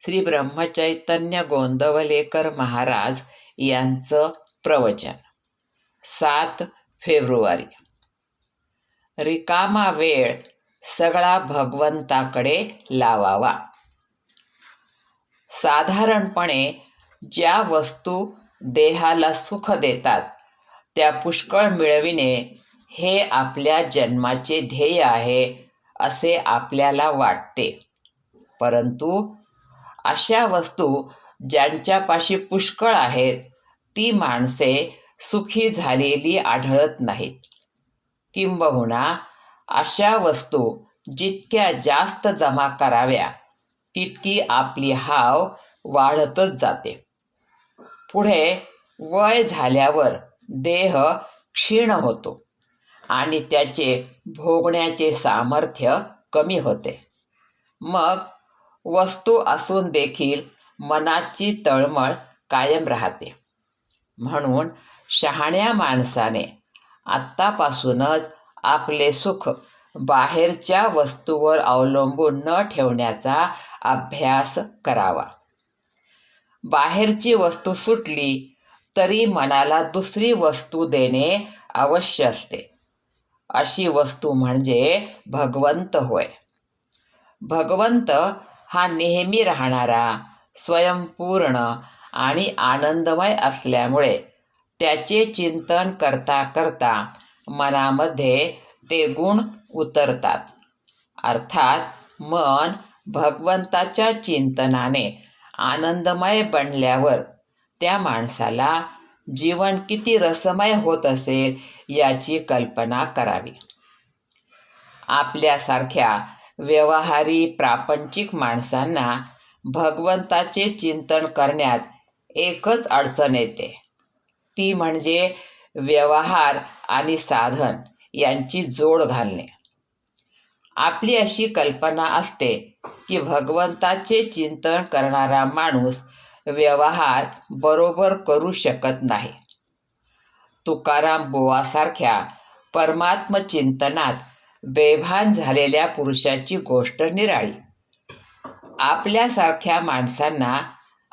श्री ब्रह्मचैतन्य गोंदवलेकर महाराज यांचं प्रवचन. सात फेब्रुवारी. रिकामा वेळ सगळा भगवंताकडे लावावा. साधारणपणे ज्या वस्तू देहाला सुख देतात त्या पुष्कळ मिळविणे हे आपल्या जन्माचे ध्येय आहे असे आपल्याला वाटते. परंतु अशा वस्तू ज्यांच्यापाशी पुष्कळ आहेत ती माणसे सुखी झालेली आढळत नाहीत. किंबहुना अशा वस्तू जितक्या जास्त जमा कराव्या तितकी आपली हाव वाढतच जाते. पुढे वय झाल्यावर देह क्षीण होतो आणि त्याचे भोगण्याचे सामर्थ्य कमी होते. मग वस्तू असून देखील मनाची तळमळ कायम राहते. म्हणून शहाण्या माणसाने आत्तापासूनच आपले सुख बाहेरच्या वस्तूवर अवलंबून न ठेवण्याचा अभ्यास करावा. बाहेरची वस्तू सुटली तरी मनाला दुसरी वस्तू देणे अवश्य असते. अशी वस्तू म्हणजे भगवंत होय. भगवंत हा नेहमी राहणारा स्वयंपूर्ण आणि आनंदमय असल्यामुळे त्याचे चिंतन करता करता मनामध्ये ते गुण उतरतात. अर्थात मन भगवंताच्या चिंतनाने आनंदमय बनल्यावर त्या माणसाला जीवन किती रसमय होत असेल याची कल्पना करावी. आपल्यासारख्या व्यवहारी प्रापंचिक माणसांना भगवंताचे चिंतन करण्यात एकच अडचण येते. ती म्हणजे व्यवहार आणि साधन यांची जोड घालणे. आपली अशी कल्पना असते की भगवंताचे चिंतन करणारा माणूस व्यवहार बरोबर करू शकत नाही. तुकाराम बुवासारख्या परमात्मचिंतनात बेभान झालेल्या पुरुषाची गोष्ट निराळी. आपल्यासारख्या माणसांना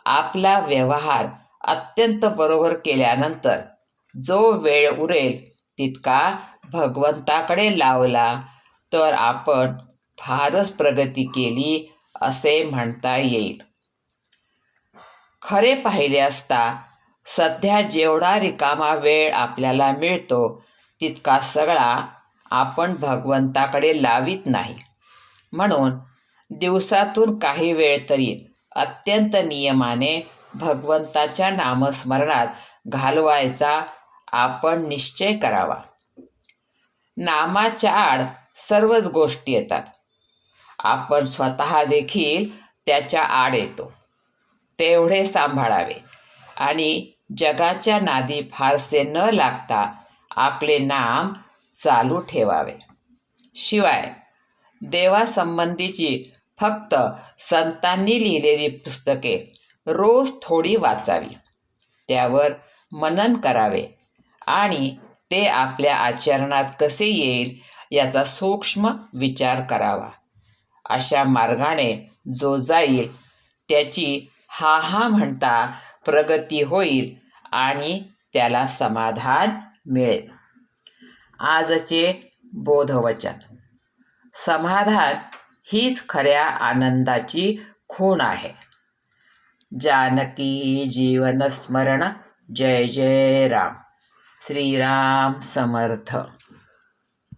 आपला व्यवहार अत्यंत बरोबर केल्यानंतर जो वेळ उरेल तितका भगवंताकडे लावला तर आपण फारच प्रगती केली असे म्हणता येईल. खरे पाहिले असता सध्या जेवढा रिकामा वेळ आपल्याला मिळतो तितका सगळा आपण भगवंताकडे लावित नाही. म्हणून दिवसातून काही वेळ तरी अत्यंत नियमाने भगवंताच्या नामस्मरणात घालवायचा आपण निश्चय करावा. नामाच्या आड सर्वच गोष्टी येतात. आपण स्वतः देखील त्याच्या आड येतो. तेवढे सांभाळावे आणि जगाच्या नादी फारसे न लागता आपले नाम चालू ठेवावे. शिवाय देवासंबंधीची फक्त संतांनी लिहिलेली पुस्तके रोज थोडी वाचावी. त्यावर मनन करावे आणि ते आपल्या आचरणात कसे येईल याचा सूक्ष्म विचार करावा. अशा मार्गाने जो जाईल त्याची हा हा म्हणता प्रगती होईल आणि त्याला समाधान मिळेल. आजचे बोधवचन. समाधान हीच खऱ्या आनंदाची खूण आहे. जानकी जीवन स्मरण जय जय राम. श्रीराम समर्थ.